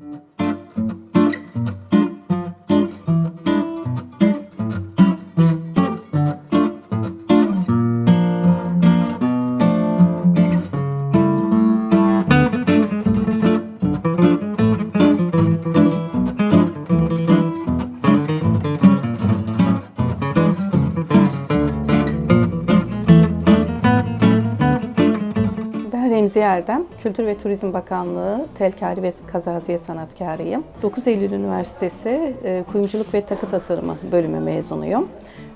Ben Remzi Erdem, Kültür ve Turizm Bakanlığı Telkari ve Kazaziye Sanatkarıyım. 9 Eylül Üniversitesi e, Kuyumculuk ve Takı Tasarımı bölümü mezunuyum.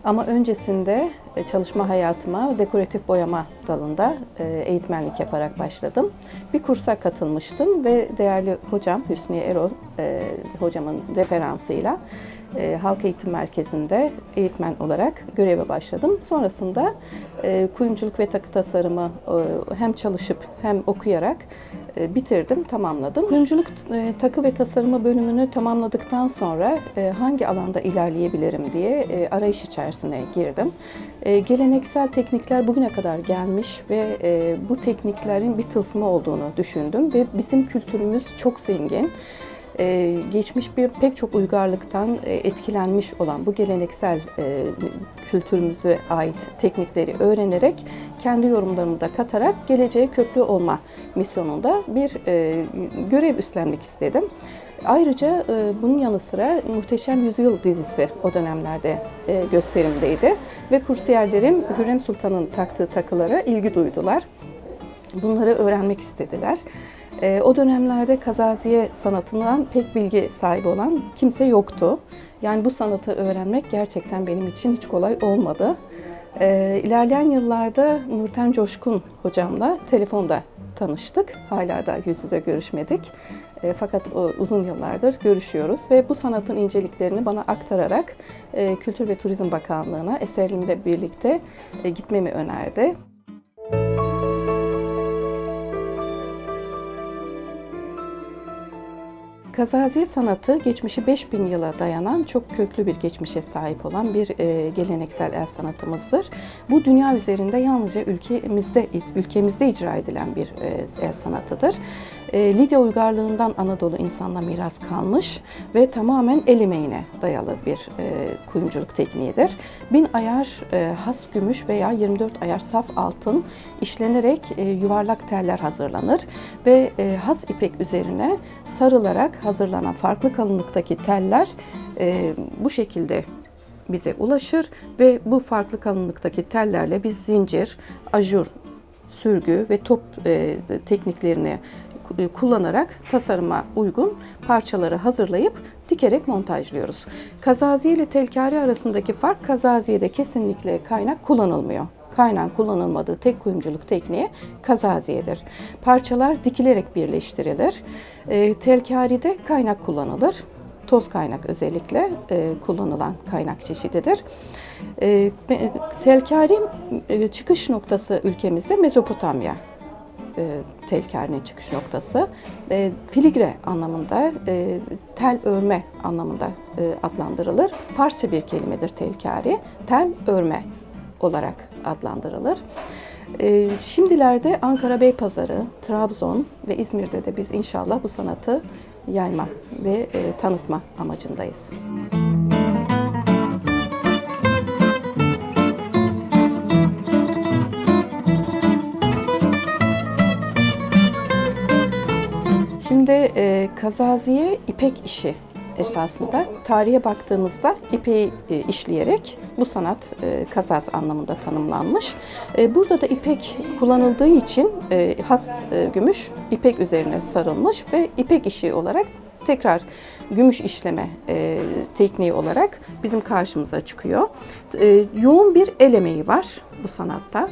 Ama öncesinde e, çalışma hayatıma dekoratif boyama dalında e, eğitmenlik yaparak başladım. Bir kursa katılmıştım ve değerli hocam Hüsniye Erol hocamın referansıyla e, Halk Eğitim Merkezi'nde eğitmen olarak göreve başladım. Sonrasında e, kuyumculuk ve takı tasarımı e, hem çalışıp hem okuyarak e, bitirdim, tamamladım. Kuyumculuk e, takı ve tasarımı bölümünü tamamladıktan sonra e, hangi alanda ilerleyebilirim diye e, arayış içerisine girdim. E, geleneksel teknikler bugüne kadar gelmiş ve e, bu tekniklerin bir tılsımı olduğunu düşündüm ve bizim kültürümüz çok zengin. Ee, geçmiş bir pek çok uygarlıktan e, etkilenmiş olan bu geleneksel e, kültürümüze ait teknikleri öğrenerek kendi yorumlarımı da katarak geleceğe köprü olma misyonunda bir e, görev üstlenmek istedim. Ayrıca e, bunun yanı sıra Muhteşem Yüzyıl dizisi o dönemlerde e, gösterimdeydi ve kursiyerlerim Hürrem Sultan'ın taktığı takılara ilgi duydular. Bunları öğrenmek istediler. Ee, o dönemlerde kazaziye sanatından pek bilgi sahibi olan kimse yoktu. Yani bu sanatı öğrenmek gerçekten benim için hiç kolay olmadı. Ee, ilerleyen yıllarda Nurten Coşkun hocamla telefonda tanıştık. Hala da yüz yüze görüşmedik. E, fakat o, uzun yıllardır görüşüyoruz ve bu sanatın inceliklerini bana aktararak e, Kültür ve Turizm Bakanlığı'na eserimle birlikte e, gitmemi önerdi. Kazaziye sanatı geçmişi 5000 yıla dayanan çok köklü bir geçmişe sahip olan bir e, geleneksel el sanatımızdır. Bu dünya üzerinde yalnızca ülkemizde ülkemizde icra edilen bir e, el sanatıdır. E, Lidya uygarlığından Anadolu insanla miras kalmış ve tamamen el emeğine dayalı bir kuyumculuk tekniğidir. Bin ayar has gümüş veya 24 ayar saf altın işlenerek yuvarlak teller hazırlanır ve has ipek üzerine sarılarak hazırlanan farklı kalınlıktaki teller e, bu şekilde bize ulaşır ve bu farklı kalınlıktaki tellerle biz zincir, ajur, sürgü ve top e, tekniklerini e, kullanarak tasarıma uygun parçaları hazırlayıp dikerek montajlıyoruz. Kazaziye ile telkari arasındaki fark kazaziyede kesinlikle kaynak kullanılmıyor. Kaynağın kullanılmadığı tek kuyumculuk tekniği kazaziyedir. Parçalar dikilerek birleştirilir. E, telkaride kaynak kullanılır. Toz kaynak özellikle e, kullanılan kaynak çeşididir. E, telkari e, çıkış noktası ülkemizde Mezopotamya e, telkarinin çıkış noktası. E, filigre anlamında, e, tel örme anlamında e, adlandırılır. Farsça bir kelimedir telkari. Tel örme olarak adlandırılır. E, şimdilerde Ankara Beypazarı, Trabzon ve İzmir'de de biz inşallah bu sanatı yayma ve e, tanıtma amacındayız. Şimdi e, kazaziye ipek işi esasında. Tarihe baktığımızda ipeği e, işleyerek bu sanat e, kazaz anlamında tanımlanmış. E, burada da ipek kullanıldığı için has gümüş ipek üzerine sarılmış ve ipek işi olarak tekrar gümüş işleme tekniği olarak bizim karşımıza çıkıyor. Yoğun bir el emeği var bu sanatta.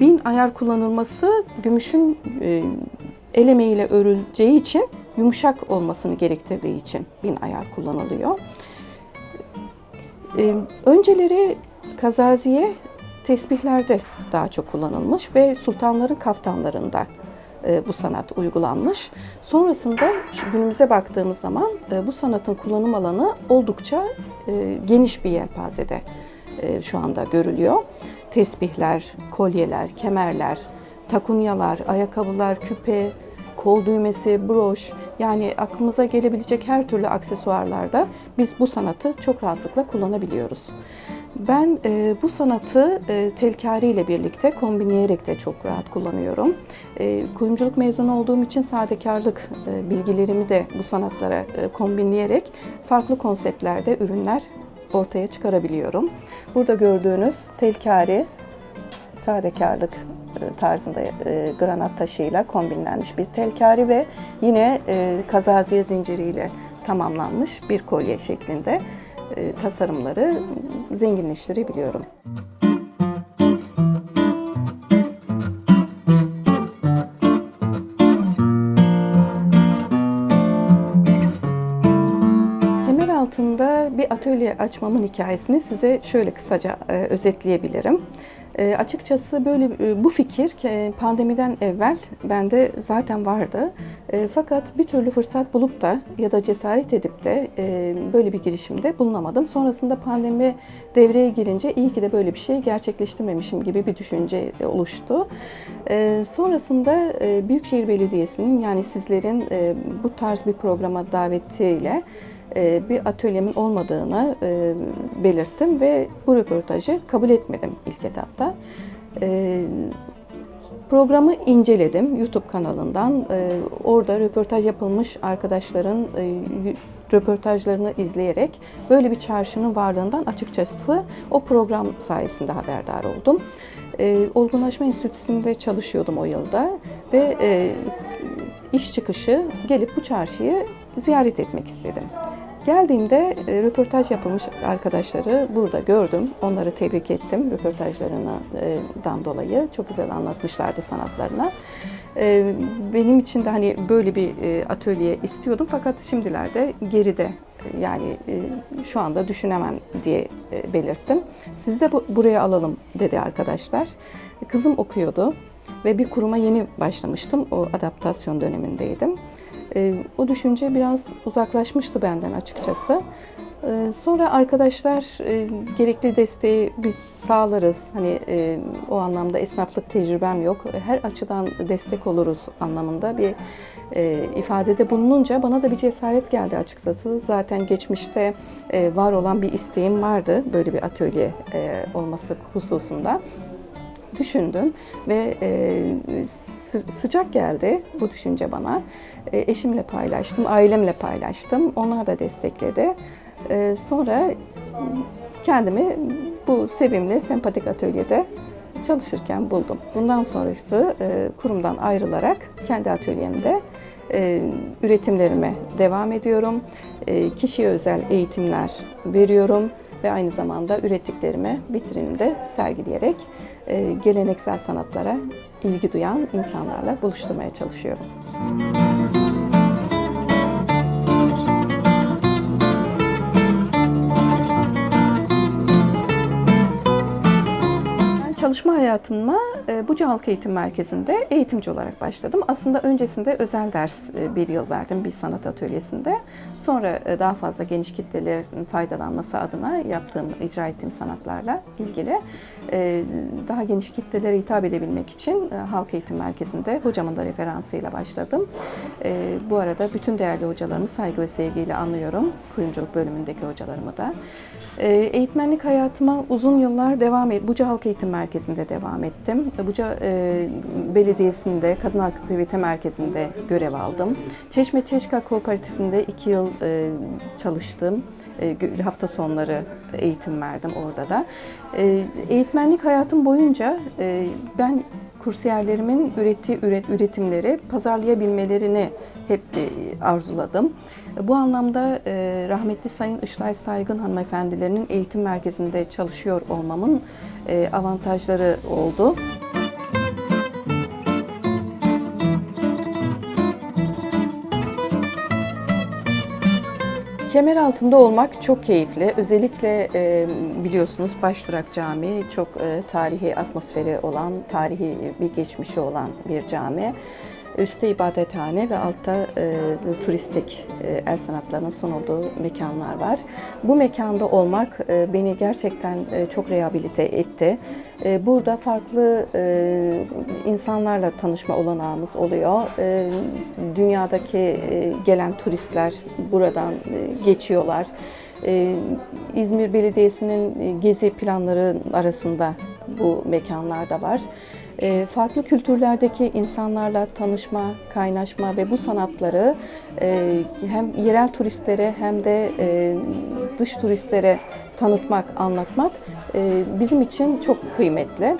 Bin ayar kullanılması gümüşün e, el emeğiyle örüleceği için yumuşak olmasını gerektirdiği için bin ayar kullanılıyor. Ee, önceleri kazaziye tesbihlerde daha çok kullanılmış ve sultanların kaftanlarında e, bu sanat uygulanmış. Sonrasında günümüze baktığımız zaman e, bu sanatın kullanım alanı oldukça e, geniş bir yelpazede şu anda görülüyor. Tesbihler, kolyeler, kemerler, takunyalar, ayakkabılar, küpe, kol düğmesi, broş yani aklımıza gelebilecek her türlü aksesuarlarda biz bu sanatı çok rahatlıkla kullanabiliyoruz. Ben e, bu sanatı e, telkari ile birlikte kombinleyerek de çok rahat kullanıyorum. E, kuyumculuk mezunu olduğum için sadekarlık e, bilgilerimi de bu sanatlara e, kombinleyerek farklı konseptlerde ürünler ortaya çıkarabiliyorum. Burada gördüğünüz telkari sadekarlık tarzında e, granat taşıyla kombinlenmiş bir telkari ve yine e, kazaziye zinciriyle tamamlanmış bir kolye şeklinde e, tasarımları zenginleştirebiliyorum. Kemer altında bir atölye açmamın hikayesini size şöyle kısaca e, özetleyebilirim. E, açıkçası böyle e, bu fikir e, pandemiden evvel bende zaten vardı. E, fakat bir türlü fırsat bulup da ya da cesaret edip de e, böyle bir girişimde bulunamadım. Sonrasında pandemi devreye girince iyi ki de böyle bir şey gerçekleştirmemişim gibi bir düşünce oluştu. E, sonrasında e, Büyükşehir Belediyesi'nin yani sizlerin e, bu tarz bir programa davetiyle bir atölyemin olmadığını e, belirttim ve bu röportajı kabul etmedim ilk etapta. E, Programı inceledim YouTube kanalından. E, Orada röportaj yapılmış arkadaşların e, röportajlarını izleyerek böyle bir çarşının varlığından açıkçası o program sayesinde haberdar oldum. E, Olgunlaşma Enstitüsü'nde çalışıyordum o yılda ve e, iş çıkışı gelip bu çarşıyı ziyaret etmek istedim. Geldiğimde e, röportaj yapılmış arkadaşları burada gördüm. Onları tebrik ettim röportajlarından dolayı. Çok güzel anlatmışlardı sanatlarına. E, Benim için de hani böyle bir e, atölye istiyordum fakat şimdilerde geride yani şu anda düşünemem diye belirttim. Siz de bu, buraya alalım dedi arkadaşlar. Kızım okuyordu ve bir kuruma yeni başlamıştım. O adaptasyon dönemindeydim. E, o düşünce biraz uzaklaşmıştı benden açıkçası. E, sonra arkadaşlar e, gerekli desteği biz sağlarız. Hani e, o anlamda esnaflık tecrübem yok. Her açıdan destek oluruz anlamında bir e, ifadede bulununca bana da bir cesaret geldi açıkçası. Zaten geçmişte var olan bir isteğim vardı böyle bir atölye olması hususunda düşündüm ve e, sı- sıcak geldi bu düşünce bana. E, eşimle paylaştım, ailemle paylaştım. Onlar da destekledi. E, sonra kendimi bu sevimli, sempatik atölyede çalışırken buldum. Bundan sonrası e, kurumdan ayrılarak kendi atölyemde e, üretimlerime devam ediyorum. E, kişiye özel eğitimler veriyorum ve aynı zamanda ürettiklerimi vitrinimde sergileyerek geleneksel sanatlara ilgi duyan insanlarla buluşturmaya çalışıyorum. Ben çalışma hayatıma e, Buca Halk Eğitim Merkezi'nde eğitimci olarak başladım. Aslında öncesinde özel ders e, bir yıl verdim bir sanat atölyesinde. Sonra e, daha fazla geniş kitlelerin faydalanması adına yaptığım, icra ettiğim sanatlarla ilgili e, daha geniş kitlelere hitap edebilmek için Halk Eğitim Merkezi'nde hocamın da referansıyla başladım. Bu arada bütün değerli hocalarımı saygı ve sevgiyle anlıyorum. Kuyumculuk bölümündeki hocalarımı da. Eğitmenlik hayatıma uzun yıllar devam et. Buca Halk Eğitim Merkezi'nde devam ettim. Buca e, Belediyesi'nde Kadın Aktivite Merkezi'nde görev aldım. Çeşme Çeşka Kooperatifinde iki yıl e, çalıştım. E, hafta sonları eğitim verdim orada da. E, Eğitmenlik hayatım boyunca e, ben kursiyerlerimin ürettiği üret, üretimleri pazarlayabilmelerini hep e, arzuladım. Bu anlamda e, rahmetli Sayın Işlay Saygın hanımefendilerinin eğitim merkezinde çalışıyor olmamın e, avantajları oldu. Kemer altında olmak çok keyifli. Özellikle e, biliyorsunuz Başdurak Camii çok e, tarihi atmosferi olan, tarihi bir geçmişi olan bir cami. Üstte ibadethane ve altta e, turistik e, el sanatlarının sunulduğu mekanlar var. Bu mekanda olmak e, beni gerçekten e, çok rehabilite etti. E, burada farklı e, insanlarla tanışma olanağımız oluyor. E, dünyadaki e, gelen turistler buradan e, geçiyorlar. Ee, İzmir Belediyesi'nin e, gezi planları arasında bu mekanlar da var. Ee, Farklı kültürlerdeki insanlarla tanışma, kaynaşma ve bu sanatları e, hem yerel turistlere hem de e, dış turistlere tanıtmak, anlatmak e, bizim için çok kıymetli.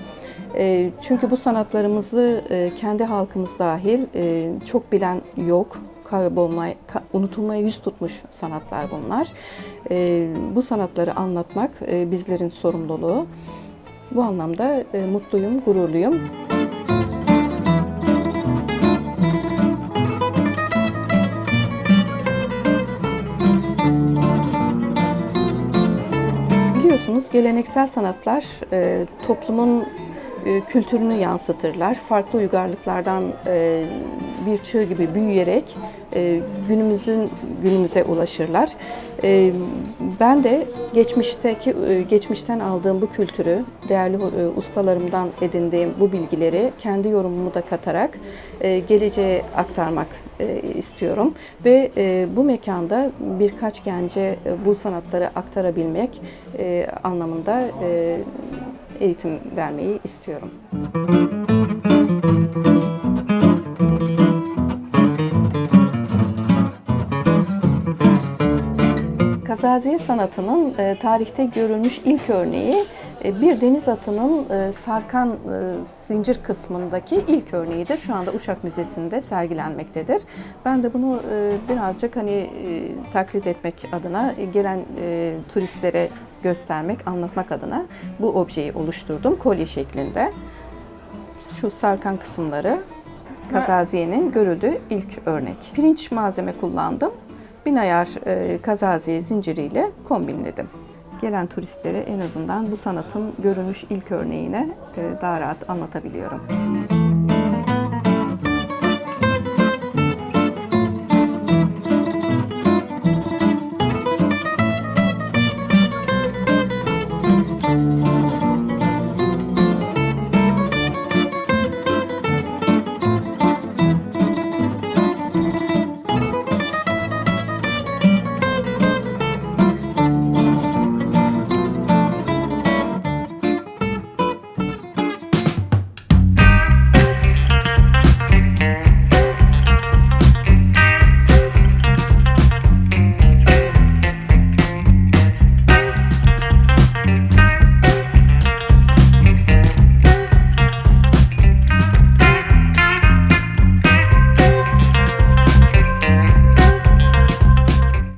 Çünkü bu sanatlarımızı kendi halkımız dahil çok bilen yok kaybolmaya, ka- unutulmaya yüz tutmuş sanatlar bunlar. Bu sanatları anlatmak bizlerin sorumluluğu. Bu anlamda e, mutluyum, gururluyum. Biliyorsunuz geleneksel sanatlar e, toplumun kültürünü yansıtırlar. Farklı uygarlıklardan e, bir çığ gibi büyüyerek e, günümüzün günümüze ulaşırlar. E, ben de geçmişteki e, geçmişten aldığım bu kültürü, değerli e, ustalarımdan edindiğim bu bilgileri kendi yorumumu da katarak e, geleceğe aktarmak e, istiyorum ve e, bu mekanda birkaç gence e, bu sanatları aktarabilmek e, anlamında e, eğitim vermeyi istiyorum. Kazaziye sanatının e, tarihte görülmüş ilk örneği e, bir deniz atının e, sarkan zincir kısmındaki ilk örneğidir. Şu anda Uşak Müzesi'nde sergilenmektedir. Ben de bunu birazcık hani taklit etmek adına gelen turistlere göstermek, anlatmak adına bu objeyi oluşturdum kolye şeklinde. Şu sarkan kısımları kazaziyenin görüldüğü ilk örnek. Pirinç malzeme kullandım. Bin ayar e, kazaziye zinciriyle kombinledim. Gelen turistlere en azından bu sanatın görülmüş ilk örneğine e, daha rahat anlatabiliyorum.